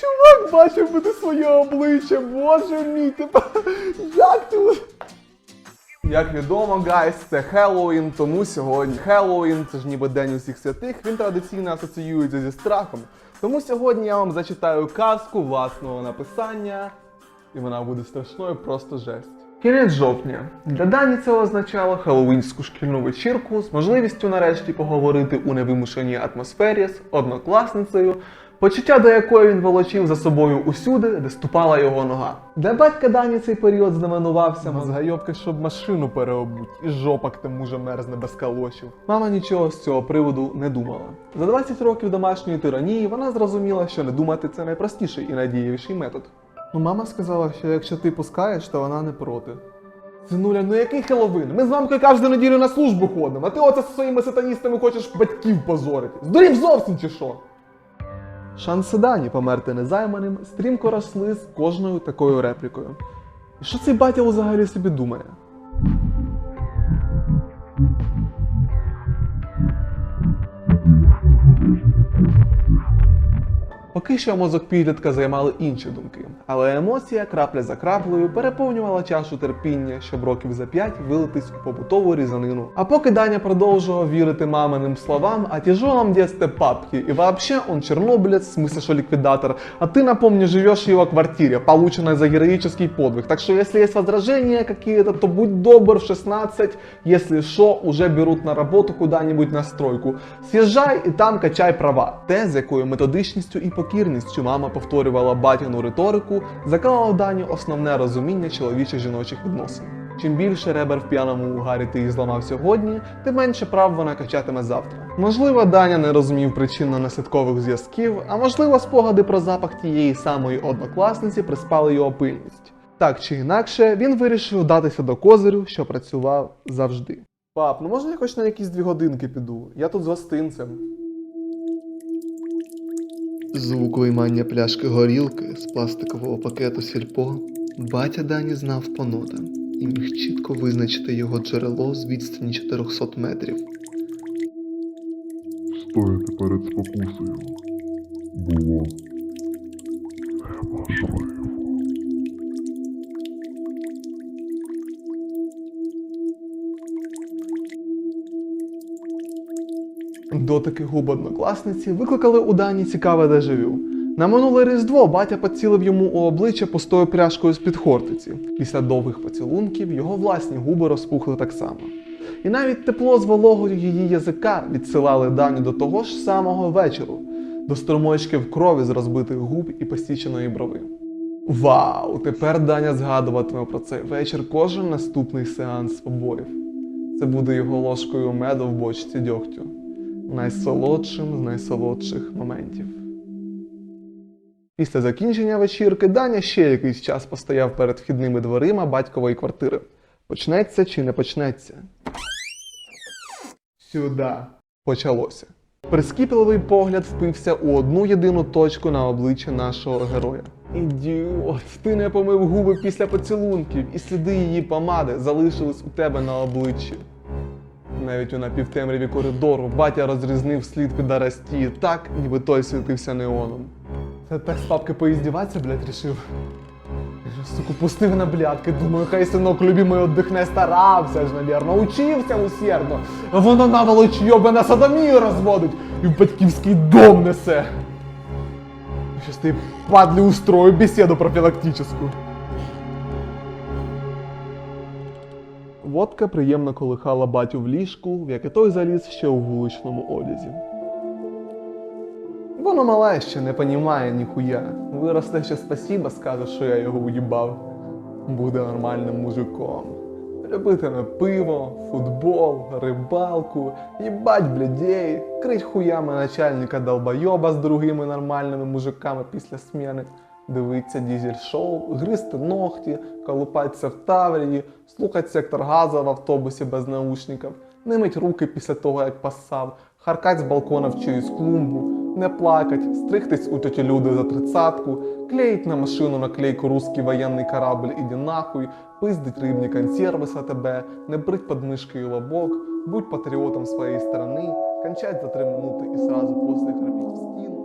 Чувак бачив би ти своє обличчя, боже мій, ти як ти. Як відомо, гайс, це Хеллоуін, тому сьогодні Хеллоуін, це ж ніби День усіх святих, він традиційно асоціюється зі страхом. Тому сьогодні я вам зачитаю казку власного написання, і вона буде страшною, просто жесть. Кінець жовтня. Для Дані це означало хеллоуінську шкільну вечірку з можливістю нарешті поговорити у невимушеній атмосфері з однокласницею, почуття до якої він волочив за собою усюди, де ступала його нога. Для батька Дані цей період знаменувався мозгайобки, щоб машину переобуть, і жопа к тому же мерзне без калошів. Мама нічого з цього приводу не думала. За 20 років домашньої тиранії вона зрозуміла, що не думати це найпростіший і найдієвіший метод. Ну, мама сказала, що якщо ти пускаєш, то вона не проти. Синуля, ну який Хеллоуін? Ми з мамкою кожну неділю на службу ходимо, а ти оце зі своїми сатаністами хочеш батьків позорити. Здурів зовсім чи що? Шанси Дані померти незайманим стрімко росли з кожною такою реплікою. І що цей батя взагалі собі думає? Поки що мозок підлітка займали інші думки, але емоція крапля за краплею переповнювала чашу терпіння, щоб років за п'ять вилитись у побутову різанину. А поки Даня продовжував вірити маминим словам о тяжелом детстве папки, и вообще он чернобылец, в смысле, что ликвидатор, а ты, напомню, живешь в его квартире, полученной за героический подвиг. Так что если есть возражения какие-то, то будь добр в 16, если что, уже берут на работу куда-нибудь на стройку. Съезжай і там качай права. Те, з якою методичністю і покірністю мама повторювала батіну риторику, заклала в Даню основне розуміння чоловічих жіночих відносин. Чим більше ребер в п'яному угарі ти їх зламав сьогодні, тим менше прав вона качатиме завтра. Можливо, Даня не розумів причинно-наслідкових зв'язків, а можливо, спогади про запах тієї самої однокласниці приспали його пильність. Так чи інакше, він вирішив датися до козирю, що працював завжди. Пап, ну можна я хоч на якісь дві годинки піду? Я тут з гостинцем. Звук виймання пляшки горілки з пластикового пакету сільпо батя Дані знав по нотам і міг чітко визначити його джерело з відстані 400 метрів. Стояти перед спокусою було неможливо. Дотики губ однокласниці викликали у Дані цікаве дежавю. На минуле різдво батя поцілив йому у обличчя пустою пляшкою з-під хортиці. Після довгих поцілунків його власні губи розпухли так само. І навіть тепло з вологою її язика відсилали Даню до того ж самого вечору, до струмочки в крові з розбитих губ і посіченої брови. Вау! Тепер Даня згадуватиме про цей вечір кожен наступний сеанс побоїв. Це буде його ложкою меду в бочці дьогтю найсолодшим з найсолодших моментів. Після закінчення вечірки Даня ще якийсь час постояв перед вхідними дверима батькової квартири. Почнеться чи не почнеться? Сюда. Почалося. Прискіпливий погляд впився у одну єдину точку на обличчя нашого героя. Ідіот, ти не помив губи після поцілунків, і сліди її помади залишились у тебе на обличчі. Навіть у напівтемряві коридору батя розрізнив слід під Арастії так, ніби той світився неоном. Це так з папки поїздіватися, блядь, рішив. Суку, пустив на блядки, думаю, хай синок любимий отдихне, старався ж, навірно, учився усердно. А воно наволоч йоби на садомію розводить і в батьківський дом несе. Щас ти падлі устрою бесіду профілактичну. Водка приємно колихала батю в ліжку, в яке той заліз ще у вуличному одязі. Воно мале ще не понімає ніхуя. Виросте ще спасіба, скаже, що я його уїбав. Буде нормальним мужиком. Любитиме пиво, футбол, рибалку, їбать блядей, крить хуями начальника долбойоба з другими нормальними мужиками після сміни, дивиться дізель-шоу, гризти ногті, колупатися в таврії, слухать сектор газу в автобусі без наушників, не мить руки після того, як пасав, харкать з балкона в чиюсь клумбу, не плакать, стригтись у тьоті люди за тридцатку, клеїть на машину наклейку «Русский воєнний корабль, іди нахуй», пиздить рибні консерви з АТБ, не брить подмишкою лобок, будь патріотом своєї сторони, кончать за 3 минути і сразу после храпіть в стіну.